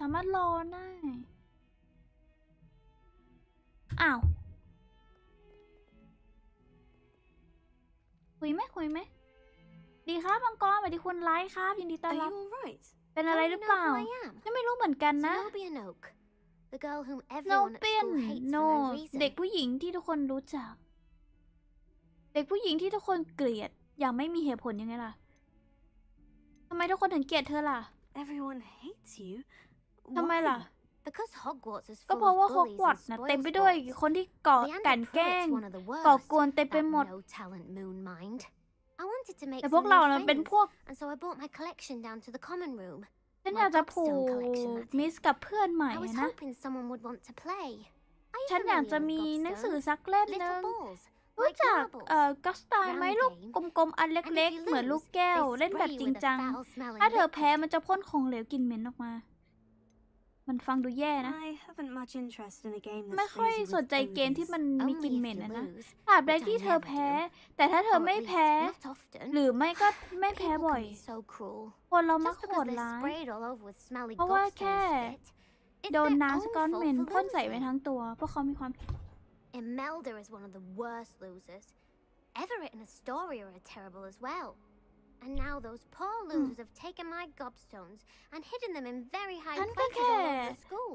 สามารถรอได้อ้าว คุยไหมคุยไหม ดีครับมังกรสวัสดีคุณไลฟ์ครับ ยินดีต้อน Are รับ you all right? เป็นอะไร Don't ห you รือ know เปล่า who I am? ยังไม่รู้เหมือนกันนะ Zenobia Noak, the girl whom โน everyone at เปียน school hates โน for no reason. เด็กผู้หญิงที่ทุกคนรู้จัก เด็กผู้หญิงที่ทุกคนเกลียด อย่างไม่มีเหตุผลยังไงล่ะทำไมทุกคนถึงเกลียดเธอล่ะ Everyone hates you. ทำไมล่ะ Because Hogwarts is ก็ full เพราะว่า of ฮอก bullies วอต and ส์นะเต็มไป spoil ด้วย sports. คนที่ก่อ Leander กลั่นแกล้ Pruitt's ง one of the ก่อ worst. กวนเต็มไป That หมด no talent moon mind. I wanted to make แต่ some พวกเรา new นะเป็น friends, พวก and so I brought my collection down to the common room. ฉัน My อยากจะผู Gobstone ก collection, that is. มิสกับเพื่อนใหม่ I was นะ hoping someone would want to play. Are you ฉันอยากจะ familiar มี with หนังสือ Gobstones? สักเล่มหนึ Little ง balls, รู้ like จัก marbles. เอ่อกัสตายไหม Round ลูก game. กลมๆอัน And เล็ก if ๆ you เหมือนลูก lose, แก้ว they เล่นแบบ spray จ you ริง with a จัง foul-smelling ถ้าเธอ liquid. แพ้มันจะพ่นของเหลวกลิ่นเหม็นออกมา มันฟังดูแย่นะ I haven't much interest in a game ไม่ that ค่อย sprays you สน with ใจเกมที่ booze. มันมีก Only ลิ่น if เหม็น you นะนะ lose, ตราบใด which I ที่เธอ never แพ้ do. แต่ถ้าเธอ Or ไม่ at least แพ้ not often. หรือไม่ก็ไม่แพ้ People บ่อย can be so cruel. คนเรามัก Just โห because ด they're ร้าย sprayed all over with smelly เพราะว่า gobstone แค่ spit, it's โดน their น้ำ own สกอต fault เหม็น for พ่นใส่ไป losing. ทั้งตัว เพราะเขามีความผิด Imelda is one of the worst losers. Everett and Astoria are terrible as well. And now those poor losers have taken my gobstones and hidden them in very high ฉันก็ places all แค่ over the school.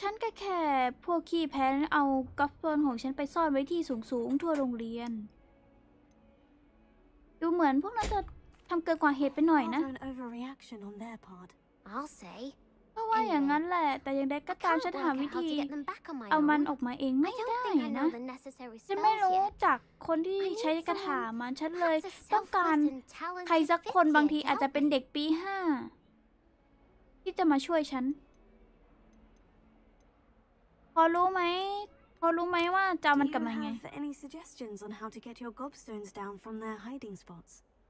ฉันก็แค่พวกขี้แพ้เอากอล์ฟบอลของฉันไปซ่อนไว้ที่สูงๆทั่วโรงเรียน ดูเหมือนพวกนั้นจะทำเกินกว่าเหตุไปหน่อยนะ Rather an overreaction on their part. I'll say. เพราะว่าอย่างนั้นแหละ แต่อย่างใดก็ I ตาม can't ฉัน work หา out วิ how ธี to get them back on my เอามัน own. ออกมาเอง I ไม่ don't ได้ think I นะ know the necessary ฉันไม่ spells รู้ yet. จากคนที่ I need ใช้คาถา someone- มันฉันเลย Perhaps a ต้องการ selfless and ใคร talented สักคน fifth บาง year ที to อาจจะ help เป็น me. เด็กปีห้าที่จะมาช่วยฉัน พอรู้ไหม พอรู้ไหมว่าจะเอา Do มัน you กลับมาไง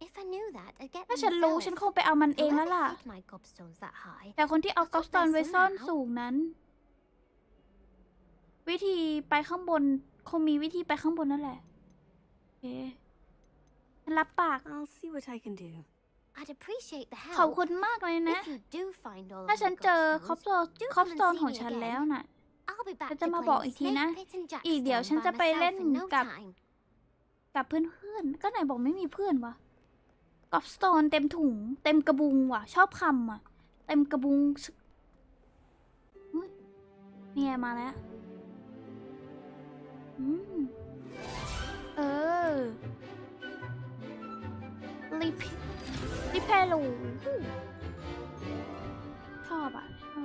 have any suggestions on how to get your gobstones down from their hiding spots? If I knew that, I'd get ถ้า them ฉันรู้ myself. ฉันคงไปเอามันเองแล้ว Whoever ล่ะ hid my gobstones that high แต่คนที่เอากอล์ฟสโตนไว้ซ่อน somehow สูงนั้น วิธีไปข้างบน คงมีวิธีไปข้างบนนั่นแหละโอเคฉันรับปาก I'll see what I can do. I'd appreciate the ขอบ help. คุณมากเลยนะ If you do find all ถ้า of ฉัน my เจอคอป gobstones, สโตนคอปสโตนของฉันแล้วน่ะ I'll be back ฉัน to จะมาบอก playing อีกทีนะ Snake Pit and อีกเดี๋ยว Jackstone ฉัน by จะไปเล่น myself in no กับ time. กับเพื่อนๆ ก็ไหนบอกไม่มีเพื่อนวะ กอล์ฟสโตนเต็มถุง เต็มกระบุงว่ะ ชอบคำอะ เต็มกระบุงสึอุ๊ยเนี่ยมาแล้วอืมเออลิปลิเพลูชอบอะชอ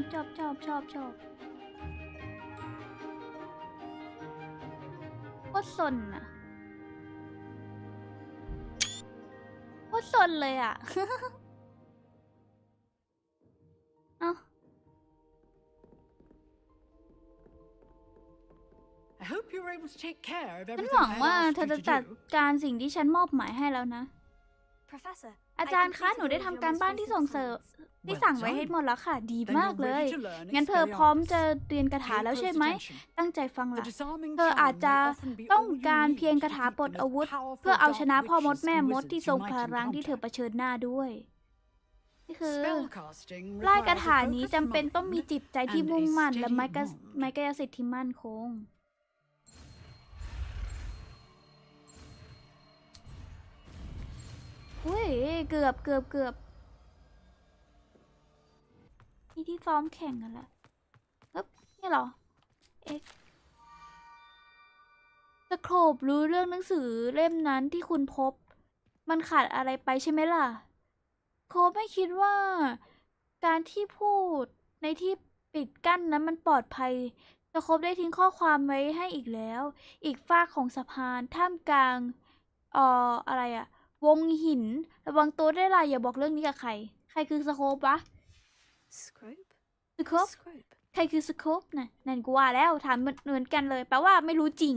บชอบชอบชอบชอบ ตรสนอะโคตรสนเลยอะเอ้า I hope you were able to take care of ฉัน everything หวัง I ว่า had เธอ asked จะ you จัด to do. การสิ่งที่ฉันมอบหมายให้แล้วนะ Professor, อา I จารย์คะ completed หนูได้ all of ทำ your การ most บ้านที่ recent ส่งเสริม assignments. ที่ Well สั่งไว้ให้ done. หมดแล้วค่ะ ดี Then มาก you're เลย ready to learn งั้นเธอพ Expelliarmus. ร้อมจะเรียนคาถา Pay แล้วใช่ close ไหม attention. ตั้งใจฟัง The ล่ะ disarming เธออาจ charm จะ may often be ต้อง all you การ need เพียง to คาถา defeat ปลด the most อาวุธ powerful เพื่อเอาชนะ dark พ่อมด witches แม่ and มด wizards ที่ you ทรง might พลังที่เธอ encounter. เผชิญหน้าด้วยนี่คือ Spellcasting ไล่คา requires ถา a นี้ focused จำเป็นต้องมี mind จิตใจที่ and a มุ่งมั่นและ steady ไม้กระ bond. ไม้กายสิทธิ์ที่มั่นคง อุ้ยเกือบเกือบเกือบนี่ที่ซ้อมแข่งกันแหละเอ๊บนี่เหรอ เอ็กสโครบรู้เรื่องหนังสือเล่มนั้นที่คุณพบ มันขาดอะไรไปใช่ไหมล่ะ โคบไม่คิดว่า การที่พูดในที่ปิดกั้นนั้นมันปลอดภัยสโคบได้ทิ้งข้อความไว้ให้อีกแล้ว อีกฝากของสะพานท่ามกลางอ่ออะไรอะ วงหิน ระวังตัวได้วยล่ะอย่าบอกเรื่องนี้กับใคร ใครคือสโคบวะ Scrope? สโคบ Scrope. ใครคือสโคปนะนั่นกูว่าแล้วถามเหมือนเหมือนกันเลยแปลว่าไม่รู้จริง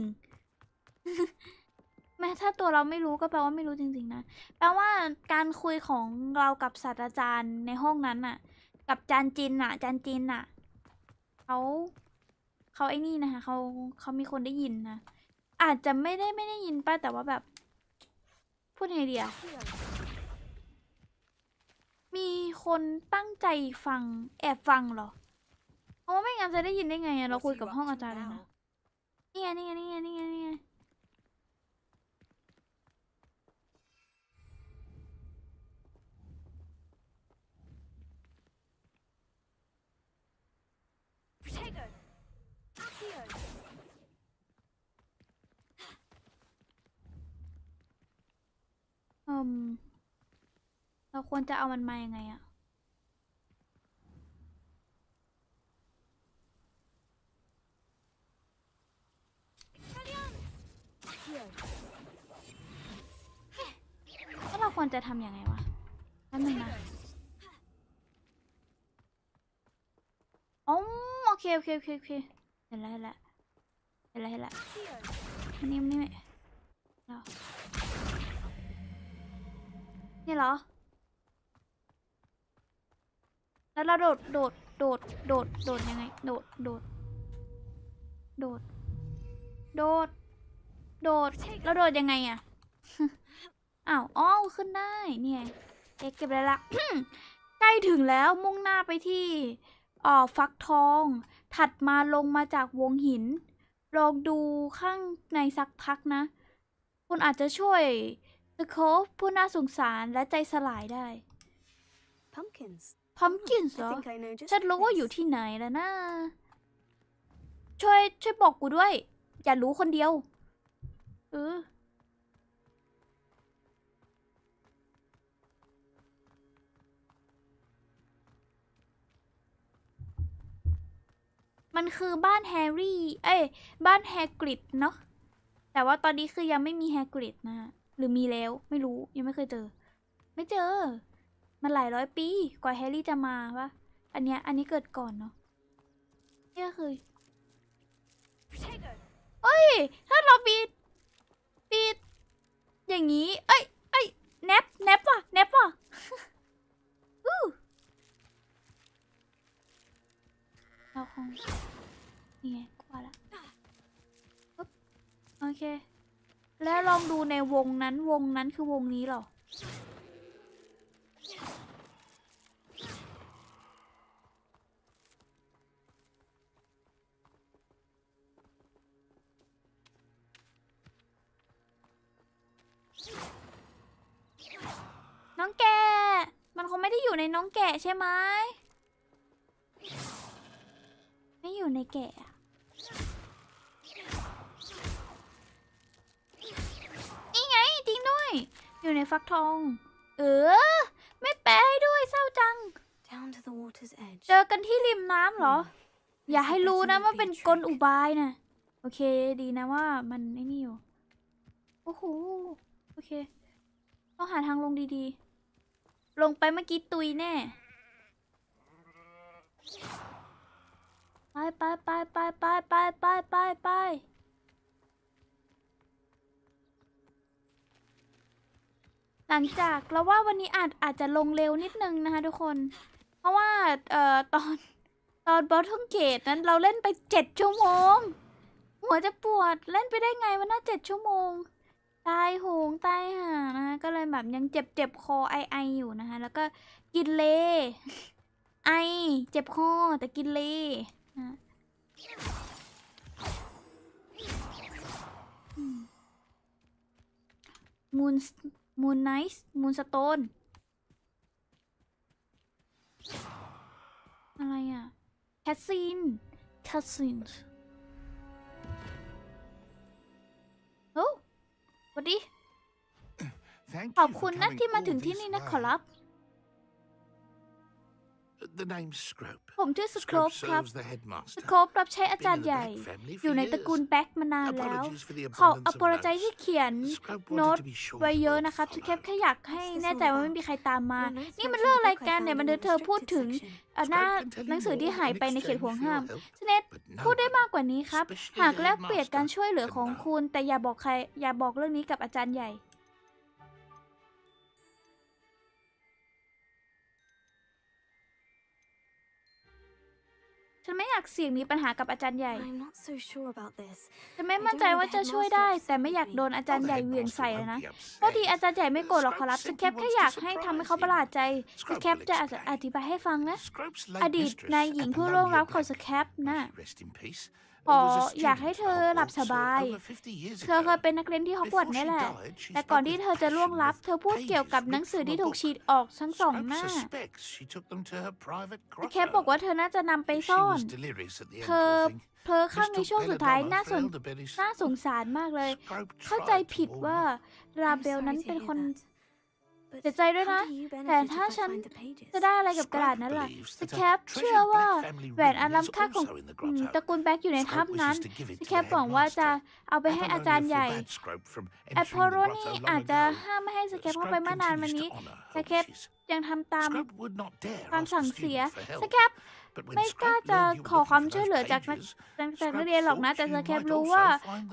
แม้ถ้าตัวเราไม่รู้ก็แปลว่าไม่รู้จริง ๆ นะ แปลว่าการคุยของเรากับศาสตราจารย์ในห้องนั้นน่ะ กับจานจินน่ะ จานจินน่ะเขาเขาไอ้นี่นะคะเขาเขามีคนได้ยินนะอาจจะไม่ได้ไม่ได้ยินป้าแต่ว่าแบบ พูดไงดีอะมีคนตั้งใจฟัง แอบฟังเหรอเพราะว่าไม่งั้นจะได้ยินได้ไงอะเราคุยกับห้องอาจารย์เลยนะนี่ไงนี่ไงนี่ไงนี่ไงนี่ไง Protego! Accio! อืม เราควรจะเอามันมายังไงอะแล้วเราควรจะทำยังไงวะแป๊บนึงนะอ๋อโอเคโอเคโอเคโอเคเห็นแล้วเห็นแล้วเห็นแล้วเห็นแล้วนี่นี่เรอ นี่เหรอ แล้วเราโดด โดด โดด โดด โดดยังไง โดด โดด โดด โดด โดด แล้วโดดยังไงอะอ้าวอ๋อขึ้นได้ เนี่ยเอ็กเก็บได้ละ ใกล้ถึงแล้วมุ่งหน้าไปที่อ่อฟักทอง ถัดมาลงมาจากวงหิน ลองดูข้างในสักพักนะ คุณอาจจะช่วย สโคฟผู้น่าสงสารและใจสลายได้ Pumpkins. พัมกิน I เหรอ think I know just ฉัน the รู้ว่าอยู่ place. ที่ไหนแล้วนะ ช่วย ช่วยบอกกูด้วย อย่ารู้คนเดียว เออ มันคือบ้านแฮร์รี่ เอ้ย บ้านแฮกริดเนาะ แต่ว่าตอนนี้คือยังไม่มีแฮกริดนะฮะห รือมีแล้วไม่รู้ยังไม่เคยเจอ ไม่เจอ มันหลายร้อยปี กว่าแฮร์รี่จะมาปะอันเนี้ยอันนี้เกิดก่อนเนาะนี่ก็คือเอ้ย ถ้าเราปีดปีดอย่างนี้ เอ้ยเอ้ยแนบแนบว่ะแนบว่ะอู้เราคงนี่ไงกว่าละโอเค แล้วลองดูในวงนั้นวงนั้นคือวงนี้หรอ น้องแกะมันคงไม่ได้อยู่ในน้องแกะใช่ไหมไม่อยู่ในแกะ อยู่ในฟักทอง เออ ไม่แปลให้ด้วยเศร้าจัง Down to the water's edge. เจอกันที่ริมน้ำเหรอ อย่าให้รู้นะว่าเป็นกลอุบายนะโอเค ดีนะว่ามันไอ้นี่อยู่ โอ้โห โอเค ต้องหาทางลงดีๆ ลงไปเมื่อกี้ตุยแน่ ไปไปไปไปไปไปไปไปไป หลังจากเราว่าวันนี้อาจอาจจะลงเร็วนิดนึงนะคะทุกคน เพราะว่าเอ่อตอนตอนบอททองเกตนั้นเราเล่นไปเจ็ดชั่วโมง หัวจะปวดเล่นไปได้ไงวะน่าเจ็ดชั่วโมง ตายโหงตายห่านะคะก็เลยแบบยังเจ็บเจ็บคอไอไออยู่นะคะแล้วก็กินเลไอเจ็บคอแต่กินเลนะมูน มูนไนส์มูนสโตน อะไรอะ แคสซิน แคสซินโอ้สวัสดี Thank ขอบ you คุ for ณนะ coming ที่มา all ถึงที่ this นี่นะ way. ขอรับ The name's Scrope. ผมชื่อสโคร Scrope ปครับ serves the headmaster. สโครปรับใช้อาจารย์ใหญ่ Been in the Black family อ for ยู่ในตระกูล years. แบ็กมานานแล้ว Apologies for the ขอ abundance อ of ภรใจ notes. ที่เขียน Scrope โน้ต wanted to be sure ไว้ his เยอะ word นะครับแค่แค่ followed. อยากให้แน่ใจว่าไม่มีใครตามมา นี่มันเรื่องอะไรกันเนี่ยมันเธอพูดถึงเอ่อหน้า Scrope can tell หนังสือ you ที่ more หาย in ไปในเขต exchange ห่วง for ห้าม your help, สเนต but พูดได้ no มากกว่านี้ครับ especially หาก the แลกเปลี่ยน headmaster การช่วยเหลือ can ของ know. คุณ แต่อย่าบอกใคร อย่าบอกเรื่องนี้กับอาจารย์ใหญ่ ฉันไม่อยากเสี่ยงมีปัญหากับอาจารย์ใหญ่ I'm not so sure about this. ฉันไม่มั่นใจว่าจะช่วยได้ แต่ไม่อยากโดนอาจารย์ใหญ่เหวี่ยงใส่เลยนะก็ดีอาจารย์ใหญ่ไม่โกรธหรอกขอรับสแคปแค่อยากให้ทำให้เขาประหลาดใจสแคปจะอธิบายให้ฟังนะ อดีตนายหญิงผู้ล่วงลับของสแคปน่ะ ขออยากให้เธอหลับสบาย เธอเคยเป็นนักเรียนที่ฮอกวอตส์นี่แหละ แต่ก่อนที่เธอจะล่วงลับ เธอพูดเกี่ยวกับหนังสือที่ถูกฉีดออกทั้งสองหน้าสแคปบอกว่าเธอน่าจะนำไปซ่อน เธอเพลอข้างในช่วงสุดท้ายน่าสนน่าสงสารมากเลย เข้าใจผิดว่ารา I'm เบล sorry นั้น to เป็น hear คน that. But เสียใจด้วยนะ how do you แต่ benefit ถ้า if I ฉัน find the pages? จะได้อะไรกับกระดาษนั้นล่ะสแคปเชื่อว่าแหวนอันล้ำค่าของอืมตระกูลแบ็กอยู่ในถ้ำนั้นสแคปหวังว่าจะเอาไปให้อาจารย์ใหญ่แอปโพโรนี่อาจจะห้ามไม่ให้สแคปเข้าไปเมื่อนานมานี้สแคปยังทำตามความสั่งเสียสแคปไม่กล้าจะขอความช่วยเหลือจากนักจากนักเรียนหรอกนะ แต่สแคปรู้ว่า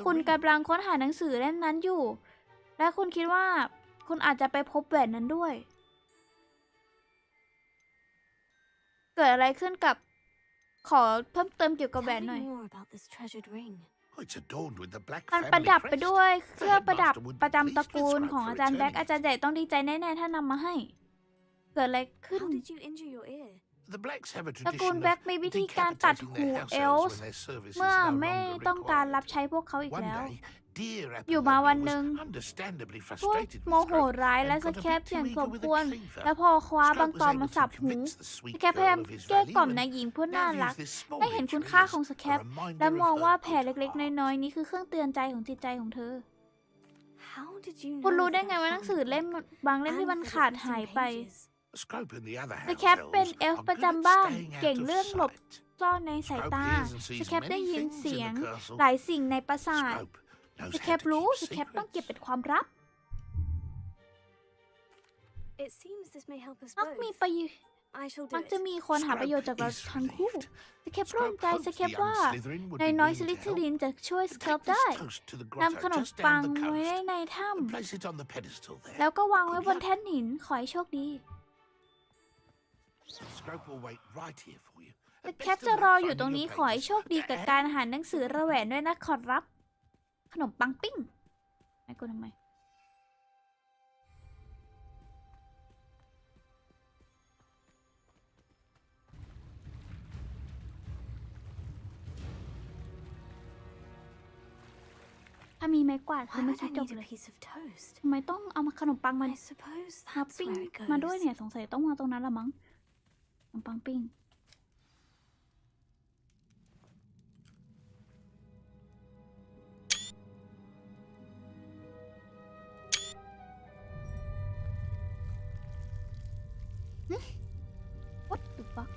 คุณกำลังค้นหาหนังสือเล่มนั้นอยู่ และคุณคิดว่า คุณอาจจะไปพบแหวนนั้นด้วย เกิดอะไรขึ้นกับ ขอเพิ่มเติมเกี่ยวกับแหวน Tell หน่อย me more about this treasured ring. มันประดับไปด้วยเครื่องประดับประจำตระกูลของอาจารย์แบ็กอาจารย์ใหญ่ต้องดีใจแน่ๆถ้านำมาให้ เกิดอะไรขึ้น How did you injure your ear? ตระกูลแบ็กมีวิธีการตัดหูเอลส์เมื่อไม่ต้องการรับใช้พวกเขาอีกแล้ว อยู่มาวันหนึ่งพวกโมโหร้ายและสแคปอย่างสมควรแล้วพอคว้าบางตอนมาสับหูสแคปพยายามเกลี้ยกล่อมนายหญิงผู้น่ารักให้เห็นคุณค่าของสแคปและมองว่าแผลเล็กๆ น้อยๆนี้คือเครื่องเตือนใจของจิตใจของเธอ How did you คุณ know รู้ if ได้ that ไงว่าหนังสือ found เล่ม it? บางเล่มที่ And มัน that ขาด it's หาย missing ไป pages? สแคปเป็นเอลฟ์ประจำบ้านเก่งเรื่องหลบซ่อนในสายตาสแคปได้ยินเสียงหลายสิ่งในปราสาท สแคปรู้สแคปต้องเก็บเป็นความลับ It seems this may help us มัก both. มีประโยชน์ I shall do มักจะ it. มีคนหาประโยชน์จากเราทั้งคู่สแคปร่วมใจสแคปว่าในน้อยสลิทลินจะช่วยสแคปได้นำขนมปังไว้ในถ้ำแล้วก็วางไว้บนแท่นหิน ขอให้โชคดีสแคปจะรออยู่ตรงนี้ขอให้โชคดีกับการหาหนังสือระแหวนด้วยนะขอรับ ขนมปังปิ้งไม่กูทำไมถ้ามีไม้กวาดคือ Why ไม่ would ใช่ I จบ need เล a ย piece of toast? ทำไมต้องเอามาขนมปังมา I suppose มา that's ปิ้ง where it มาด้วย goes. เนี่ยสงสัยต้องวางตรงนั้นละมั้งขนมปังปิ้ง What the fuck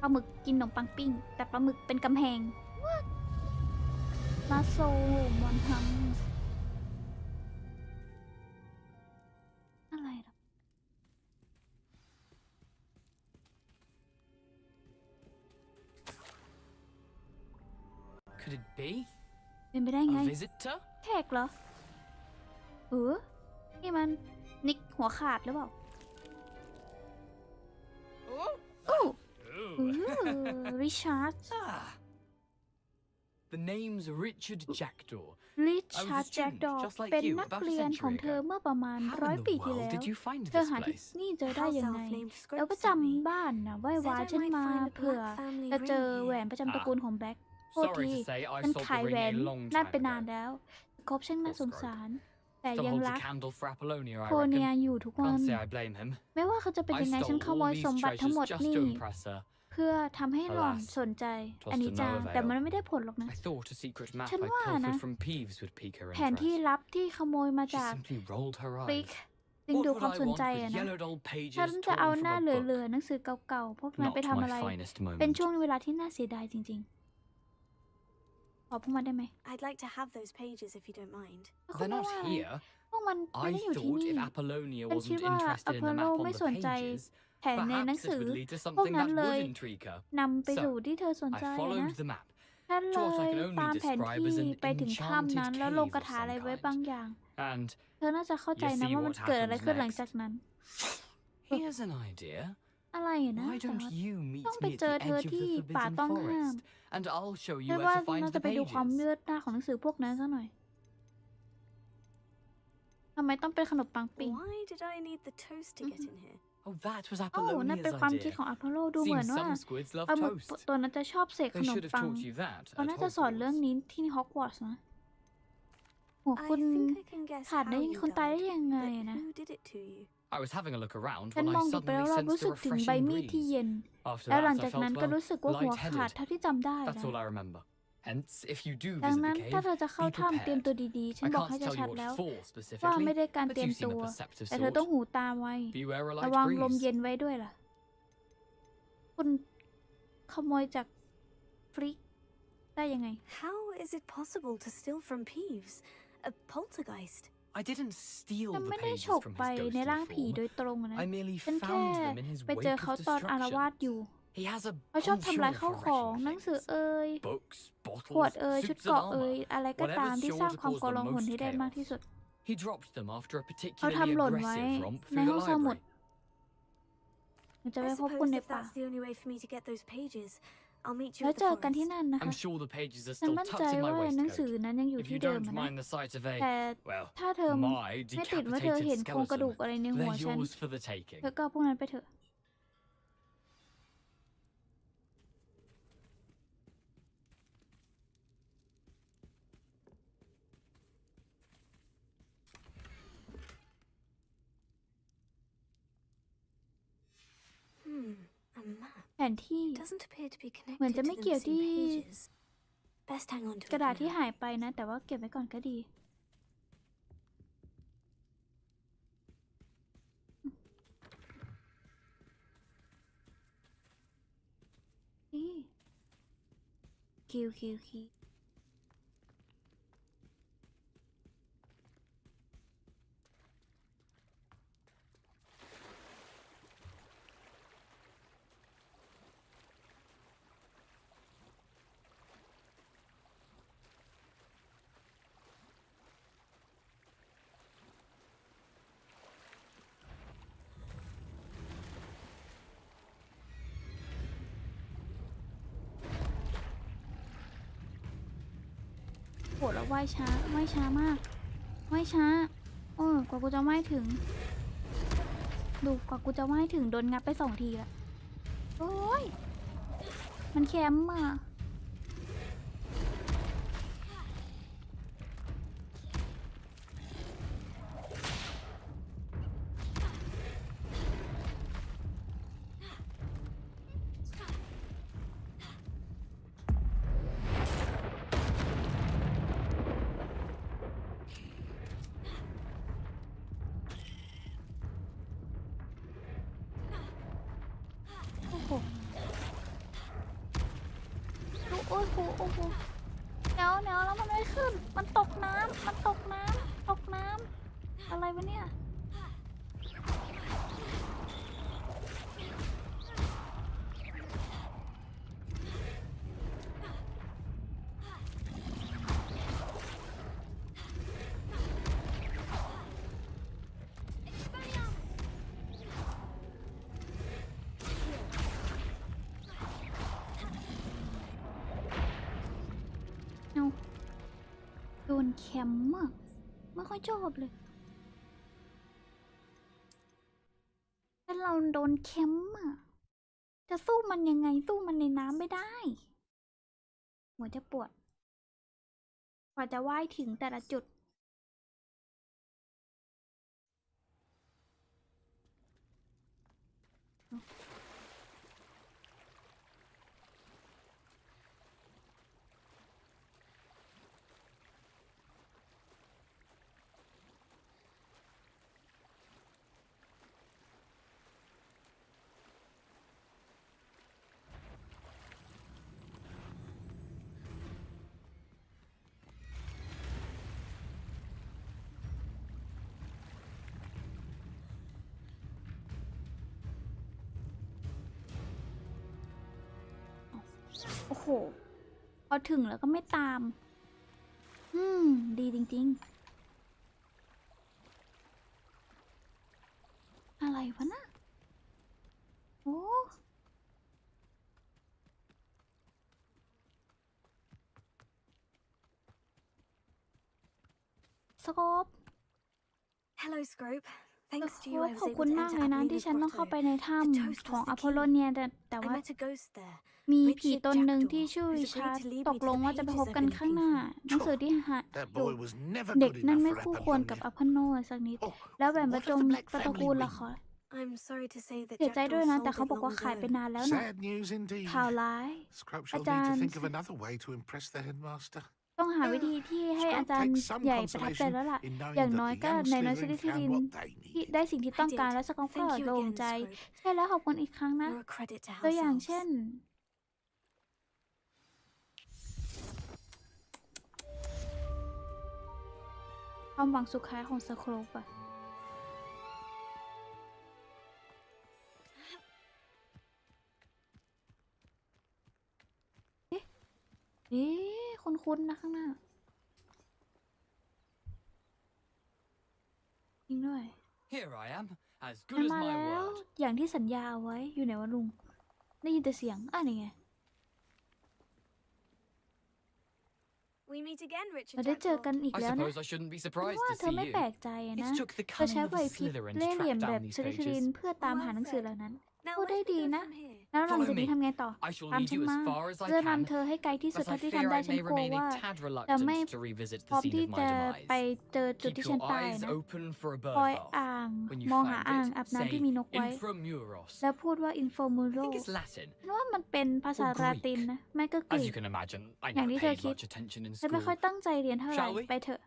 ปลาหมึกกินขนมปังปิ้ง แต่ปลาหมึกเป็นกำแพง What มาโซมอนฮังอะไรล่ะ Could it be? เป็นไปได้ไง A visitor? แขกเหรอเออนี่มันนิกหัวขาดหรือเปล่า Oh. อู้ Oh. ริชาร์ด Ah. The name's Richard Jackdaw. ริชาร์ด I was a แจ็ค student, ดอ just like เป็น you, นัก about a เรียนของ century เธอ ago. เมื่อประมาณ How ร้อย in ปี the ที่แล้ world ว did you find เธอ this หาที่ place? นี่เจอได้ House ยัง elf ไง named แล้วก็ Scrubs sent me. จำบ้านนะไหว้ Said วา I ฉัน might มา find a เผื่อ black family จะ ring เจอ here. แหวนประจำตระกูลของแบ็คโทษ Sorry ที to say, I ฉัน sold ขาย the แหว ring น a long นั่น time ไปนาน ago. แล้วคบช่างน่าสงสาร แต่ Still ยัง holds รั a ก candle for Apollonia, I โคเนีย reckon. อยู่ทุกวัน Can't say I blame him. ไม่ว่าเขาจะเป็น I ยังไงฉัน stole ขโม all ย these สมบัติทั้งหมด treasures just นี่ to impress her. เพื่อทำให้หล่อน Alas, สนใจ 'twas อันนี้ to no จ้า avail. แต่มันไม่ได้ผลหรอกนะ I thought a secret map I ฉันว่านะ pilfered from Peeves would pique her แผนที่ interest. ลับที่ขโมยมา She จาก simply rolled her ปริก eyes. ดึง What ดู would ความ I สน want ใจ with อะนะ yellowed old ฉัน pages จะเอา torn หน้า from เห a book? ลือๆหนังสือเก่าๆพวกนั้น Not ไปทำอะไร my finest เป็น moment. ช่วงเวลาที่น่าเสียดายจริง ๆ ขอพวกมันได้ไหม I'd like to have those pages if you don't mind. ก็คง They're ไม่ not ว่าอะไร here. พวกมันไม่ I ได้อยู่ที่ thought นี่ if Apollonia ฉันคิด wasn't ว่า interested in the Apollo map on ไม่ the สนใจ pages, แผนในหนัง perhaps สื it อ would lead to พวก something นั้น that เลย would intrigue her. นำไป So, สู่ที่เธอสนใจ I อะนะ followed the map, ฉันเล thought I ย could only ตามแผน describe ที่ as an ไปถึงถ้ำนั้น enchanted แล้วลง cave คา of ถาอะไร some ไว้ kind. บางอย่าง and เธอน่าจะเข้าใจ You นะ see ว่ามัน what เกิดอะไร happens ขึ้นหลัง next. จากนั้น here's an idea. อะไรอะนะ Why แต่ don't ว่า you meet ต้องไป me at เจอ the เธอ edge of ที่ the ป่า forbidden ต้องห้าม forest, and I'll show you ไม่ where ว่า to find เรา the จะไปดูความ pages. มืดหน้าของหนังสือพวกนั้นซะหน่อยทำไมต้องเป็นขนมปังปิ้ง Why did I need the toast to get in here? Oh, that was โอ้ นั่นเป็น Apollonia's ความคิด idea. ของอพอลโลดูเหมือน Seems ว่า some squids love ปลาหมึก toast. ตัวนั้นจะชอบเสกข They นม should have ปัง taught you that เขา at น่าจะสอนเรื่อง Hogwarts. นี้ที่ฮอกวอตส์นะโห I คุณ think I can guess ขาด how ได้ you คุณตายได้ died, ยังไง but อะนะ who did it to you? I was having a look around ฉัน when มอง I ดูไป suddenly รอบๆรู้ sensed สึ a กถึงใบ refreshing มีดที่ breeze. เย็น After แล้วหลัง that, I จากนั้น felt ก็ well รู้สึกว่าหัวขาด lightheaded. เท่าที่จำได้ That's นะ all I remember. Hence, if you do ดัง visit นั้น the ถ้า cave, เธอจะเข้า be ถ้ำเตรียมตัว prepared. ดีๆ ฉัน I บอกให้ can't tell ชัด you ๆแล้ว what for ว่า specifically, ไม่ได้การ but เตรีย you ม seem ตั a ว perceptive แต่เธอต้อง sort. หูตาไว้ Beware a ระ light วังลม breeze. เย็นไว้ด้วยล่ะ คุณขโมยจากฟริกได้ยังไง How is it possible to steal from Peeves? A poltergeist? I didn't steal ฉัน the ไม่ได้ pages ฉก from ไป his ใน ghostly ร่างผี form. โดยตรงอะนะ I merely ฉันแค่ found them in his ไปเจอ wake เขา of ตอนอารวาส destruction. อยู่ He has a เขาชอบทำลาย penchant ข้าว for ของ wrecking หนังสือ things. เอ่ย Books, ขวด bottles, เอ่ย ชุด suits of เกราะเอ่ย armor. อะไรก็ตาม Whatever's ที่ sure สร้าง to ความ cause โก the ลาหล most ให้ได้มาก chaos. ที่สุด He dropped them after a เขา particularly ทำหล่นไว้ aggressive romp ใน through ห้อ the งสมุด library. มันจะไป I พบคุณ suppose ใน if ป่า that's the only way for me to get those pages, I'll meet you แล้ว at เจ the อกันที่ forest. นั่นนะ I'm คะ sure the pages are ฉัน still มั่นใจ tucked in my ว่าหนังสือ waistcoat. นั้นยังอยู่ If ที่ you เดิม don't อะนะ mind the sight of แต่ a, well, ถ้าเธอ my ไม่ติดว่าเธอเห็น decapitated โครงกระดูก skeleton, อะไรในหัว they're ฉัน yours for the taking. เธอก็เอาพวกนั้นไปเถอะ Hmm, a map. แผนที่ It doesn't appear to be เหมือน connected จะ to ไม่ the เกี่ยว missing ที่ pages. Best hang on to กระ it ดาษ for ที่ now. หายไปนะ แต่ว่าเก็บไว้ก่อนก็ดีนี่คิวคิวคิว แล้วว่ายช้าว่ายช้ามากว่ายช้าโอ้กว่ากูจะว่ายถึง ดูกว่ากูจะว่ายถึงโดนงับไปสองทีละโอ้ยมันแคมป์อะ โอ้โหเหนียวเนียวแล้วมันไม่ขึ้น มันตกน้ำมันตกน้ำตกน้ำอะไรวะเนี่ย มันยังไงสู้มันในน้ำไม่ได้ หัวจะปวด กว่าจะว่ายถึงแต่ละจุด พอถึงแล้วก็ไม่ตาม อืม ดีจริง ๆ อะไรวะนะ่ะโอ้สกอป Hello Scrope ขอบคุณมากเลยนะที่ฉันต้องเข้าไปในถ้ำของอพอลโลเนียแต่แต่ว่า met a ghost there. มีผี Richard ตนหนึ่ง Jackdaw, ที่ชื่อ who's ริ agreed ชาร์ด to lead ต me ก to ล the งว่าจะไป pages พบ I've กัน been ข้าง looking หน้า for. หนังสือที่หา That อยู่ boy was never เด็ก good นั่น enough ไม่ for คู่ควร Apollonia. กับอพอลโนสักนิด Oh, แล้วแหวนป what ระ of จง the Black ประตระ family กูล ring? ล่ะขอ I'm sorry to say that เสียใจด้วย Jackdaw นะ sold แต่เขา it บอกว่า long ขายไป ago. นานแล้วนะ Sad news indeed. ข่าวร้าย Scrub shall need to Ajan- think of another way to impress the headmaster. ต้องหาวิธีที่ให้อา Scrub จารย์ takes some ใหญ่ประทับใจ consolation แล้วล่ะ in knowing อย่าง that น้อย the ก็ young ในน้อยซิ Slytherin ลิทิลิ found น what they ที่ needed. ได้สิ่งที่ต้องการ I did. และสกองก็ Thank you โล่ง again, ใจ Scrope. ใช่แล้วขอบคุณอีกครั้งนะ You're a credit to ตัว House อย่าง Elves. เช่น ความหวังสุดท้ายของสโครปอะเอ๊ะเอ๊ะคุ้นๆนะข้างหน้าจริงด้วย Here I am, as มัน good as มา my แล้ว word. อย่างที่สัญญาเอาไว้อยู่ไหนวะลุง ได้ยินแต่เสียงอะนี่ไง We meet again, Richard เราได้เจอ Jackdaw. กันอีก I แล้วนะ suppose I shouldn't be ฉัน surprised ว่า to เธอ see ไม่ you. แปลกใจอะนะ It took the เธอ cunning ใช้ of ไหว a พริบ Slytherin เล่ to ห์เหลี่ยม track แบ down บ these สลิทลิน pages. เพื่อตามหาหนังสือเหล่านั้น Now พูด where ได้ do we ดี go นะ from here? แล้วหนังสือ Follow นี้ me. ทำไงต่อ I shall ตาม lead ฉัน you มา as far as I จะ can, นำเธอให้ไกลที่สุด but เท่า I ที่ fear ทำได้ I ฉัน may กลัว remain ว่า a tad จะไม่ reluctant to revisit พร้อ the ม scene ที่ of my จะไป demise. เจอจุด Keep ที่ฉัน your ตาย eyes นะ open for a คอย bird bath. อ่าง When you มองหา find อ่าง it, อาบน้ำ say ที่มีนกไว้ Inframuros. แล้วพูดว่า I infomuro think it's Latin. ฉันว่ามันเป็นภาษา Or ลาติน Greek. นะ ไม่ก็ก As รี you ก can imagine, I อย่าง never ที่เธอ paid คิด much attention in ฉันไม่ school. ค่อยตั้งใจเรียนเท่าไหร่ Shall we? ไปเถอะ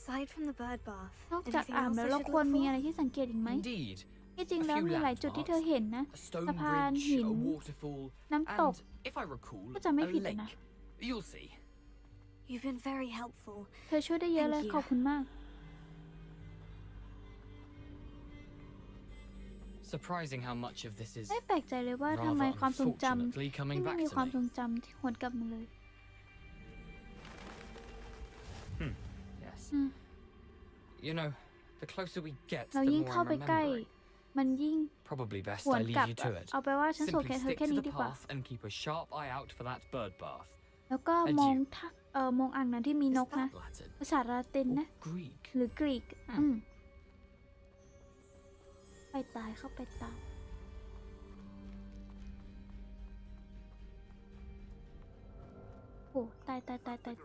Aside from the bird bath, นอกจาก anything อ่าง else แล้ว I เรา should ควร look มีอะไร for? ที่สังเกตอีกไหม Indeed. ที่จริง A แล้ว few มีหลายจุดที่เธอ landmarks, เห็นนะ A stone Sapan, bridge, hin, a waterfall, น้ำตก and, if I recall, ก็จะไม่ a ผิดอะนะ lake. You'll see. You've been very helpful. เธอช่วยได้เยอะเลย Thank you ขอบคุณมาก Surprising how much of this is ไม่แปลกใจเลยว่าทำไม rather ความทรงจำ unfortunately ที่ coming ไม่ back มี to ความทร me. งจำที่หวนกลับมาเลย You know, the closer we get, เรา the ยิ่ง more เข้า I'm ไปใกล้ remembering. มันยิ่ง Probably best หวน I กลับ leave you อะ to it. เอาไปว่าฉันส่ง Simply แค่เธอ stick แค่ to นี้ the ดีกว่า path and keep a sharp eye out for that bird bath. แล้วก็ And มอง you? ทักเออมองอ่างนั้นที่มี Is นกนะ that Latin ภาษาลาติน or นะ Greek? หรือกรีก Hmm. อืม ไปตายเข้าไปตาม โอ้ ตายตายตายตาย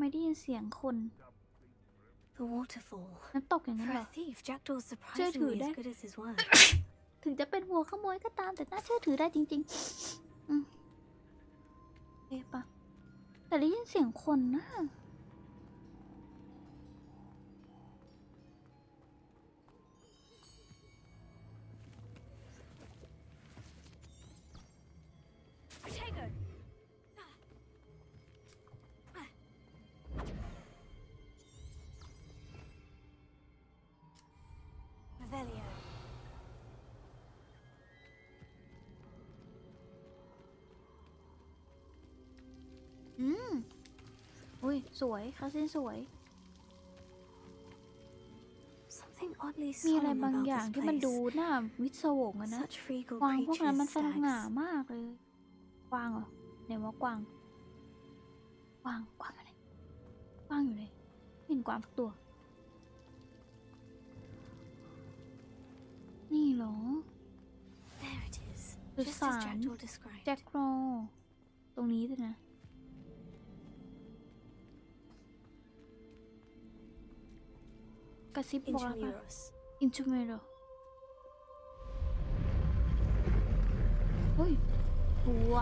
ไม่ได้ยินเสียงคน The waterfall. น้ำตกอย่างนั้น For เหร a อ thief, Jackdaw's thử surprisingly đấy. as good as his word. ถึงจะเป็นหัวขโมยก็ตามแต่น่าเชื่อถือได้จริงๆ อืมเอ๊ะปะแต่ได้ยินเสียงคนนะ สวยคาสินสวย Something oddly มีอะไร solemn บาง about อย่าง this ที่มัน place. ดูน่าวิศวงอะนะ Such regal กวางพวกนั้นมัน creatures, สง่า stags. มากเลยกวางเหรอไหนว่ากวางกวางกวางอยู่ไหนกวางอยู่ไหนไม่เห็นกวางสักตัว นี่เหรอ There it is. The Just as sun. Jackdaw described. แจ็คโรตรงนี้ด้วยนะ กระซิบบอกแล้วปะ Intramuros. อินทูเมโรเฮ้ยหัว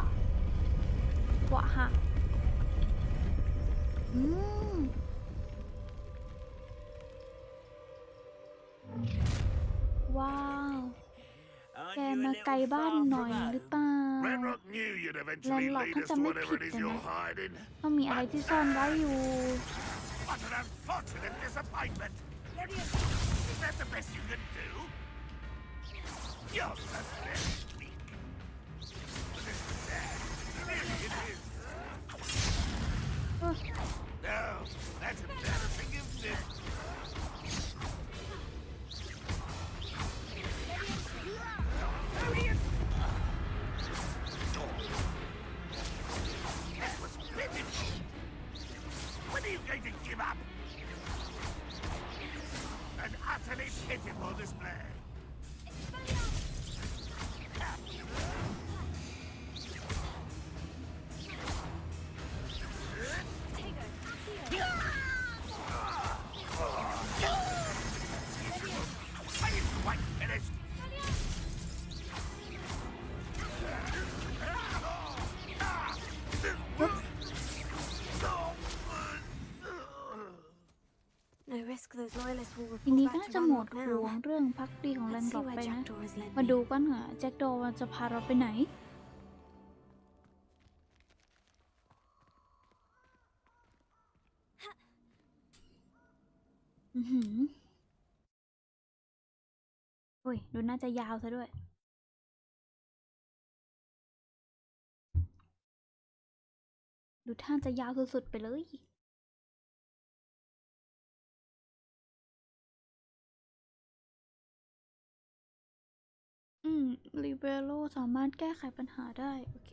หัวฮะอืมว้าว แกมาไกลบ้านหน่อยหรือเปล่า Ranrock knew you'd eventually Landlocked lead kan us to ta med whatever it is picken, you're eh? hiding. ต้องมีอะไรที่ซ่อนไว้อยู่ best you can do? You're pathetic. weak. ทีนี้ก็น่าจะหมดห่วงเรื่องพักดีของแลน Let's ดรอ see ปไปนะ มาดูกันเหรอแจ็คโดมันจะพาเราไปไหน อือหือโอ้ย ดูน่าจะยาวซะด้วยดูท่าจะยาวสุดๆไปเลย อืมลิเบโรสามารถแก้ไขปัญหาได้ โอเค